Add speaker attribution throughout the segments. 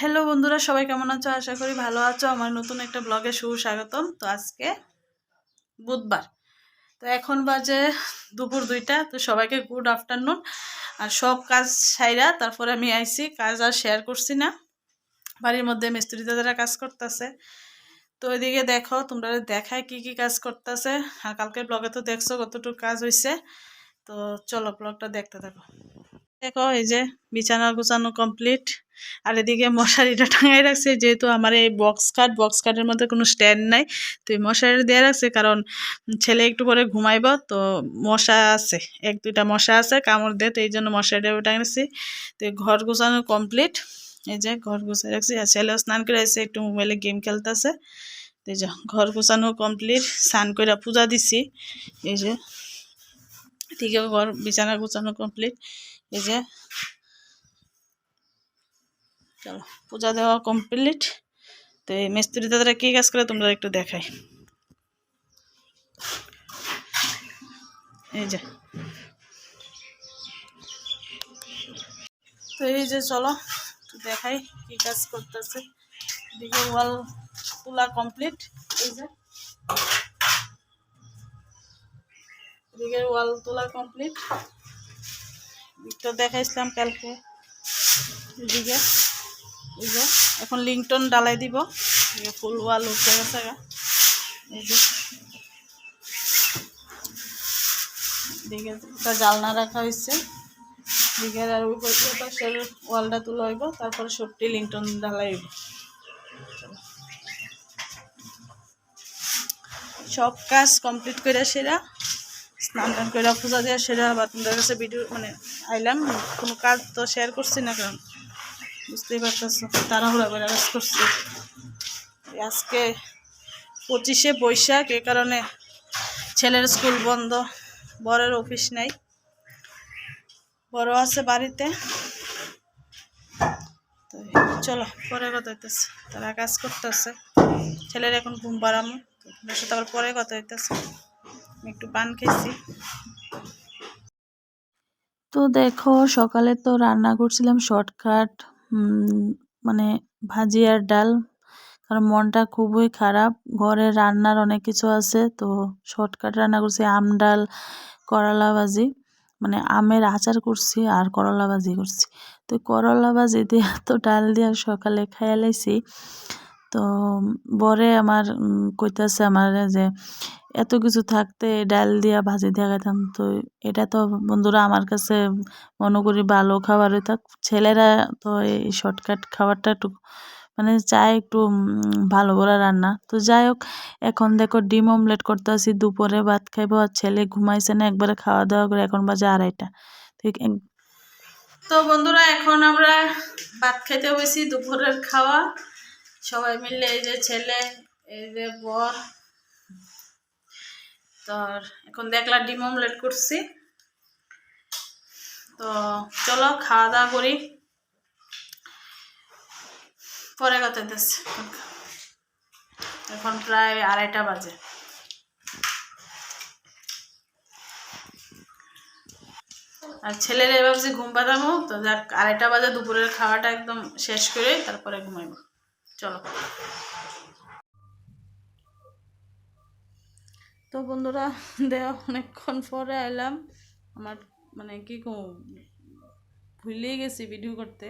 Speaker 1: Hello বন্ধুরা, সবাই কেমন আছো? আশা করি ভালো আছো। আমার নতুন একটা ব্লগে সুস্বাগতম। তো আজকে বুধবার। তো এখন বাজে দুপুর দুইটা। তো সবাইকে গুড আফটারনুন আর সব কাজ সাইরা, তারপরে আমি আইছি। কাজ আর শেয়ার করছি না। বাড়ির মধ্যে মিস্ত্রি দাদারা কাজ করতেছে। তো ওইদিকে দেখো, তোমরা দেখায় কি কি কাজ করতেছে। আর কালকের ব্লগে তো দেখছ কতটুকু কাজ হয়েছে তো চলো ব্লগটা দেখতে থাকো। দেখো, এই যে বিছানা গুছানো কমপ্লিট আর এদিকে মশারিটা টাঙাই রাখছে, যেহেতু আমার এই বক্স কাট বক্স কাটের মধ্যে কোনো স্ট্যান্ড নাই, তো এই মশারি দিয়ে রাখছে, কারণ ছেলে একটু পরে ঘুমাইব, তো মশা আছে, এক দুইটা মশা আছে, কামড় দেয় তো এই জন্য মশারিটা টাঙাচ্ছি তো ঘর গুছানো কমপ্লিট এই যে ঘর গুছাই রাখছি, আর ছেলেও স্নান করে আসছে, একটু মোবাইলে গেম খেলতেছে। তো এই যে ঘর গুছানো কমপ্লিট স্নান করে পূজা দিছি। এই যে ঠিক ঘর বিছানা গুছানো কমপ্লিট এই যে। চলো, পূজা দেওয়া কমপ্লিট তো এই মিস্ত্রি দাদারা কী কাজ করে তোমরা একটু দেখাই। এই যে। তো এই যে চলো, একটু দেখাই কি কাজ করতেছে। দিকে ওয়াল তোলা কমপ্লিট এই যে। দিকের ওয়াল তোলা কমপ্লিট দিকটা দেখাইছিলাম কালকে। এদিকে এই যে এখন লিংটন ডালাই দিব। ফুল ওয়াল উঠে গেছে এই যে দিকে একটা জালনা রাখা হয়েছে। দিকের আর ওই পাশে ওই পাশের ওয়ালটা তুলে হইব তারপরে সবটি লিংটন ঢালাই হইব সব কাজ কমপ্লিট করে সেরা। স্নান টান করে পূজা দেওয়া সেরা বা তোমাদের কাছে ভিডিও মানে আইলাম। কোনো কাজ তো শেয়ার করছি না কারণ বুঝতেই পারতেছো, তাড়াহুড়া করে কাজ করছি। আজকে পঁচিশে বৈশাখ, এ কারণে ছেলের স্কুল বন্ধ, বরের অফিস নাই। বড় আছে বাড়িতে। তো চলো, পরে কথা হইতেছে, তারা কাজ করতেছে। ছেলের এখন ঘুম পাড়ামো তোমার সাথে আবার পরে কথা হইতেছে। একটু পান খেয়েছি।
Speaker 2: তো দেখো, সকালে তো রান্না করছিলাম শর্টকাট মানে ভাজি আর ডাল। কারণ মনটা খুবই খারাপ। ঘরে রান্নার অনেক কিছু আছে, তো শর্টকাট রান্না করছি, আম ডাল, করলা ভাজি। মানে আমের আচার করছি আর করলা ভাজি করছি। তো করলা ভাজি দিয়ে তো ডাল দিয়ে সকালে খাইয়া লাইছি। তো বরে আমার কইতাছে আমার যে, এত কিছু থাকতে ডাল দিয়া ভাজি দিয়া খাইতাম। তো এটা তো বন্ধুরা আমার কাছে মনে করি ভালো খাবারই থাক ছেলেরা তো এই শর্টকাট খাবারটা একটু মানে চায় একটু ভালো করে রান্না। তো যাই হোক এখন দেখো ডিম অমলেট করতে আসি দুপুরে ভাত খাইবো আর ছেলে ঘুমাইছে না, একবারে খাওয়া দাওয়া করে এখন বাজে আড়াইটা। এক-
Speaker 1: তো বন্ধুরা, এখন আমরা ভাত খাইতে বসি, দুপুরের খাওয়া। সবাই মিলে এই যে ছেলে, এই যে বর। তো এখন দেখলা ডিম অমলেট করছি। তো চলো খাওয়া দাওয়া করি। পরে কথা হইতেছে। এখন প্রায় আড়াইটা বাজে। আর ছেলের ভাবছি ঘুম পাতামো তো যাক, আড়াইটা বাজে, দুপুরের খাওয়াটা একদম শেষ করে তারপরে ঘুমাইব। চলো। তো বন্ধুরা দেখ অনেকক্ষণ পরে এলাম আমার মানে কি ভুলেই গেছি ভিডিও করতে।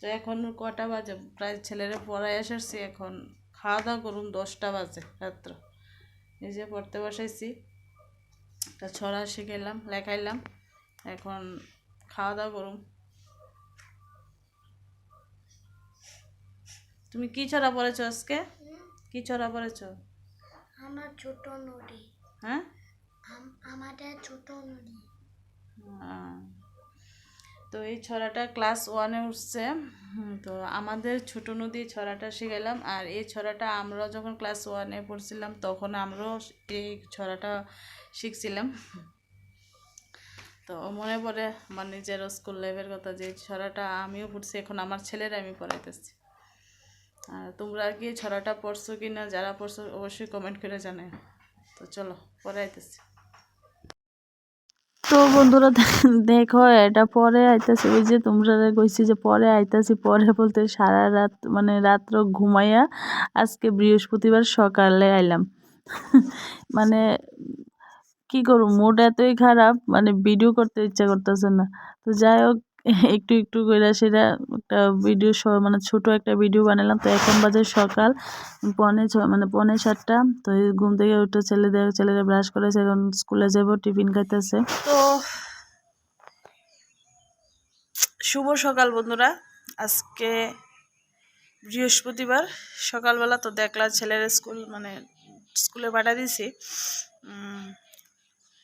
Speaker 1: তো এখন কটা বাজে? প্রায় ছেলেরা পড়ায় এসেছি এখন। খাওয়া দাওয়া করুন, দশটা বাজে রাত্র। এই যে পড়তে বসাইছি। একটা ছড়া শিখাইলাম লেখাইলাম। এখন খাওয়া দাওয়া করুন তুমি কি ছড়া পড়েছো আজকে? কি ছড়া পড়েছো?
Speaker 3: আমার ছোট নদী
Speaker 1: হ্যাঁ?
Speaker 3: আমাদের ছোট নদী
Speaker 1: তো এই ছড়াটা ক্লাস ওয়ানে উঠছে। তো আমাদের ছোট নদী ছড়াটা শিখাইলাম। আর এই ছড়াটা আমরা যখন ক্লাস ওয়ানে পড়ছিলাম তখন আমরাও এই ছড়াটা শিখছিলাম। তো মনে পড়ে আমার নিজের স্কুল লাইফের কথা যে ছড়াটা আমিও পড়ছি এখন আমার ছেলেরা আমি পড়াইতেছি। আর তোমরা কি ছড়াটা পড়ছো কি না, যারা পড়ছো অবশ্যই কমেন্ট করে জানায় তো চলো পড়াইতেছি
Speaker 2: তো বন্ধুরা, দেখো, এটা পরে আইতাছি। ওই যে তোমরা কইছি যে পরে আইতাছি, পরে বলতে সারা রাত মানে রাত্র ঘুমাইয়া আজকে বৃহস্পতিবার সকালে আইলাম। মানে কি করব মুড এতই খারাপ মানে ভিডিও করতে ইচ্ছা করতেছে না। তো যাই হোক একটু একটু করে সেটা একটা ভিডিও মানে ছোট একটা ভিডিও বানালাম। তো এখন বাজে সকাল পনে ছ মানে পনে সাতটা। তো ঘুম থেকে উঠে ছেলেদের ছেলেরা ব্রাশ করেছে এখন স্কুলে যাব টিফিন খাইতেছে।
Speaker 1: তো শুভ সকাল বন্ধুরা। আজকে বৃহস্পতিবার সকালবেলা তো দেখলাম ছেলের স্কুল মানে স্কুলে পাঠা উম,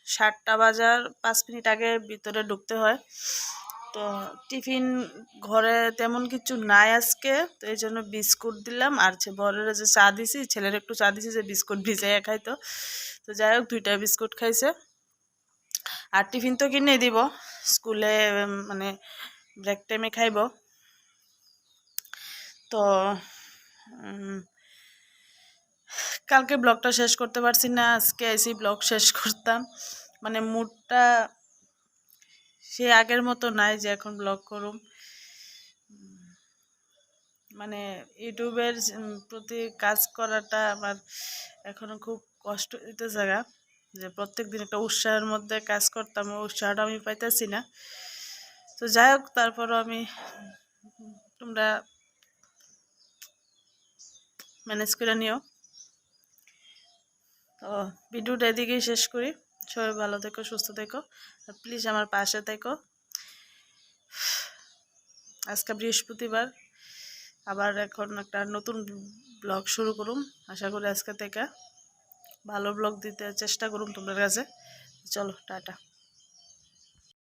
Speaker 1: সাতটা বাজার পাঁচ মিনিট আগে ভিতরে ঢুকতে হয়। তো টিফিন ঘরে তেমন কিছু নাই আজকে, তো এই জন্য বিস্কুট দিলাম। আর বরের যে চা দিছি, ছেলের একটু চা দিছি যে বিস্কুট ভিজাইয়া খাইতো। তো যাই হোক, দুইটা বিস্কুট খাইছে। আর টিফিন তো কিনে দিব। স্কুলে মানে ব্রেক টাইমে খাইব। তো কালকে ব্লগটা শেষ করতে পারছি না। আজকে এসি ব্লগ শেষ করতাম। মানে মুডটা সে আগের মতো নাই যে এখন ব্লগ করুম। মানে ইউটিউবের প্রতি কাজ করাটা আমার এখনও খুব কষ্ট দিতে জায়গা। যে প্রত্যেক দিন একটা উৎসাহের মধ্যে কাজ করতাম উৎসাহটা আমি পাইতেছি না। তো যাই হোক, তারপরও আমি তোমরা ম্যানেজ করে নিও। তো ভিডিওটা এদিকেই শেষ করি। সবাই ভালো থেকো, সুস্থ থেকো। আর প্লিজ আমার পাশে থেকো। আজকে বৃহস্পতিবার, আবার এখন একটা নতুন ব্লগ শুরু করুম। আশা করি আজকে থেকে ভালো ব্লগ দিতে চেষ্টা করুম তোমাদের কাছে। চলো, টাটা।